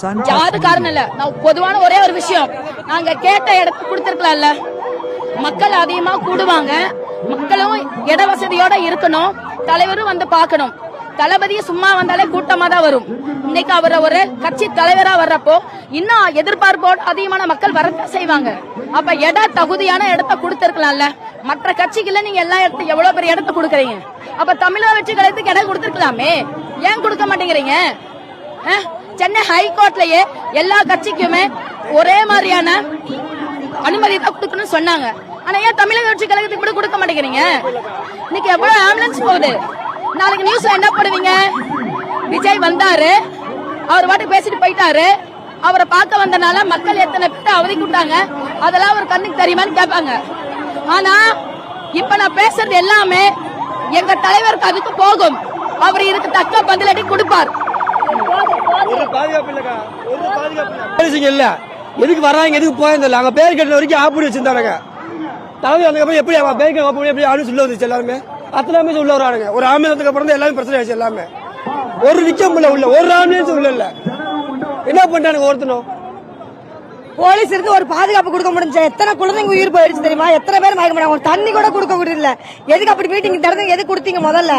Sun காரணம் இல்ல. நான் பொதுவான ஒரே ஒரு விஷயம். நாங்க கேட்ட இடத்துக்கு கொடுத்துருக்கலாம்ல. மக்கள் அதிகமா கூடுவாங்க. மக்களும் இட வசதியோட இருக்கணும். தலைவரும் வந்து பார்க்கணும். தளபதி சும்மா வந்தாலே கூட்டமா தான் வரும். இன்னைக்கு அவர் ஒரு கட்சி தலைவரா வர்றப்போ இன்னும் எதிர்பார்ப்போடு அதிகமான மக்கள் வரத்தான் செய்வாங்க. அப்ப இட தகுதியான இடத்த கொடுத்துருக்கலாம்ல. மற்ற கட்சிகள்ல நீங்க எல்லா இடத்துக்கு எவ்வளவு பெரிய இடத்த கொடுக்குறீங்க? அப்ப தமிழக வெற்றி கழகத்துக்கு இடம் கொடுத்துருக்கலாமே. ஏன் கொடுக்க மாட்டேங்கிறீங்க? சென்னை ஹைகோர்ட்லயே எல்லா கட்சிக்குமே ஒரே மாதிரியான அனுமதி தான் கொடுக்கணும்னு சொன்னாங்க. ஆனா ஏன் தமிழக கட்சி கழகத்துக்கு கூட கொடுக்க மாட்டேங்கிறீங்க? இன்னைக்கு எவ்வளவு ஆம்புலன்ஸ் போகுது? நாளைக்கு நியூஸ்ல என்ன பண்ணுவீங்க விஜய் வந்தாரு. அவர் பாட்டு பேசிட்டு போயிட்டாரு. அவரை பார்க்க வந்தனால மக்கள் எத்தனை பேர் அவதிக்கிட்டாங்க அதெல்லாம் அவர் கண்ணுக்கு தெரியுமான்னு கேட்பாங்க. ஆனா இப்ப நான் பேசுறது எல்லாமே எங்க தலைவருக்கு அதுக்கு போகும். அவர் இதுக்கு தக்க பதிலடி கொடுப்பார். ஒரு பாதுகாப்பு இல்லக்கா ஒரு பாதுகாப்பு இல்ல. எதுக்கு வராங்க எதுக்கு போயிருந்த இல்ல அங்க பேர் கட்டுற வரைக்கும் ஆப்படி வச்சிருந்தானுங்க. தலைவர் வந்ததுக்கப்புறம் எப்படி அவன் பேர் கட்டு எப்படி ஆளு சொல்ல வந்துச்சு எல்லாருமே? அத்தனை ஆம்புலன்ஸ் உள்ள வரானுங்க. ஒரு ஆம்புலன்ஸுக்கு அப்புறம் தான் எல்லாமே பிரச்சனை ஆச்சு எல்லாமே. ஒரு நிச்சயம் உள்ள உள்ள ஒரு ஆம்புலன்ஸ் உள்ள இல்ல. என்ன பண்ணிட்டானுங்க ஒருத்தனும் போலீஸ் இருந்து ஒரு பாதுகாப்பு கொடுக்க முடிஞ்சு எத்தனை குழந்தைங்க உயிர் போயிடுச்சு தெரியுமா? எத்தனை பேர் மயக்க முடியாது ஒரு தண்ணி கூட கொடுக்க முடியல. எதுக்கு அப்படி மீட்டிங் தடவை எதுக்கு கொடுத்தீங்க முதல்ல?